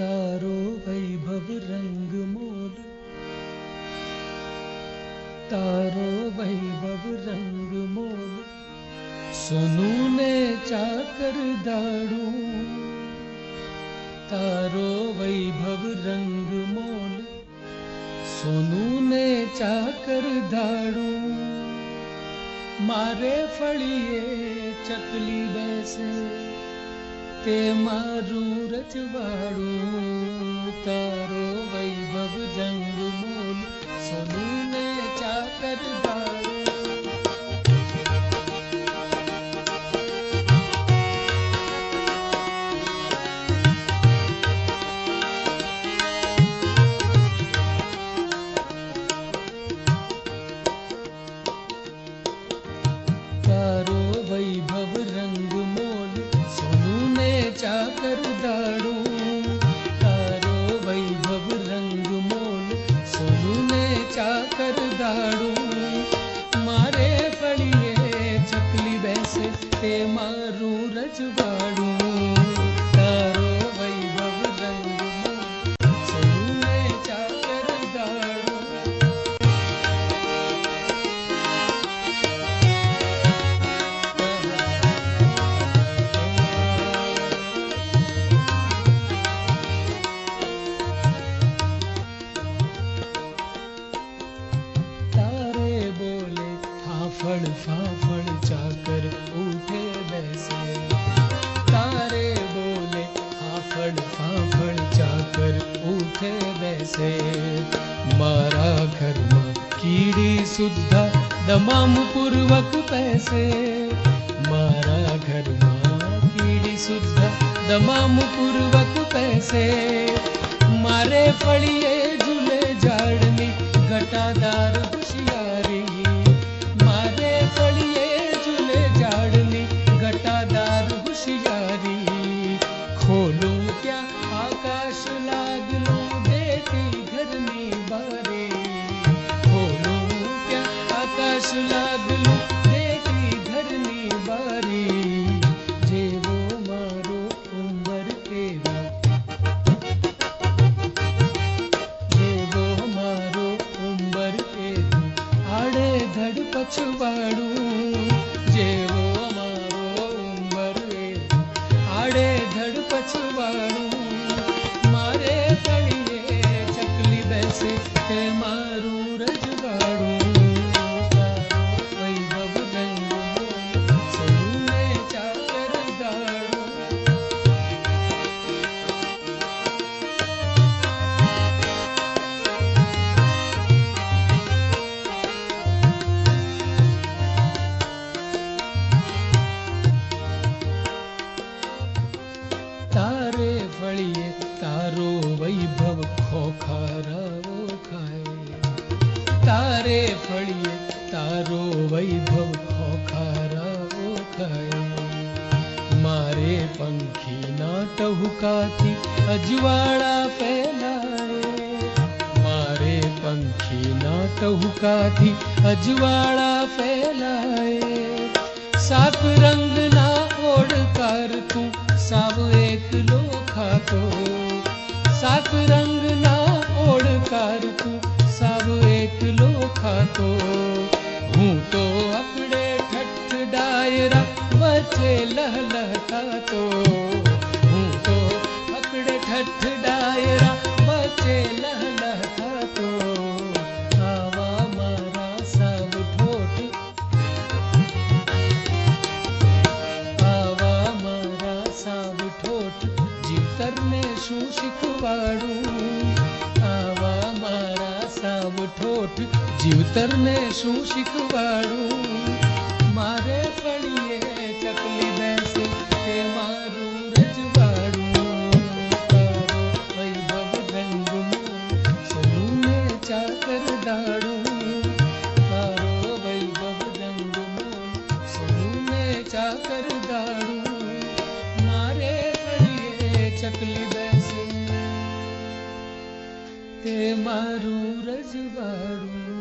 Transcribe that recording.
तारो वैभव रंग मोल। तारो वैभव रंग मोल। सुनू ने चाकर दाड़ू। तारो वैभव रंग मोल। सोनू ने चाकर दाड़ू। मारे फलिए चकली बैसे તે મારું રજવાડું તારો વૈભવ રંગ कर तारो वैभव रंग मोल, सोनू ने चाकर दाड़ू मारे पड़िए चकली बैसे, ते मारू रजवाड़ू। फाफड़ जाकर उठे वैसे। तारे बोले, फाफड़ फाफड़ जाकर उठे वैसे। मारा घरमा कीडी सुद्धा दमाम पूर्वक पैसे। मारा घर कीडी सुद्धा दमाम पूर्वक पैसे। मारे पड़िए झूले झाड़नी, घटादार खुशियाँ आकाश लागलो देती घरनी बारे। बोलो, क्या आकाश लागलो देती घरनी बारे। जेवो मारो उंबर तेरा। जेवो मारो उंबर तेरा। आड़े धड़ पछवाड़ू। जेवो मारो उंबर आड़े धड़ पछवाड़ू। se maru તારે ફળીએ તારો વૈભવ ખોખારાઓ ખાય મારે પંખીના ટહુકાથી અજવાળા ફેલાય મારે પંખીના ટહુકાથી અજવાળા ફેલાય સાત રંગના ઓડકાર તું સાવ એકલો ખાતો સાત રંગના વચ્ચે લહલહતાતો હું તો અકડે ઠઠ ડાયરા વચ્ચે લહલહતાતો આવા મારા સાવ ઠોઠ આવા મારા સાવ ઠોઠ જીવતરને શું શીખવાડું આવા મારા સાવ ઠોઠ જીવતરને શું શીખવાડું મારે ચકલી બેસે તે મારું રજવાડું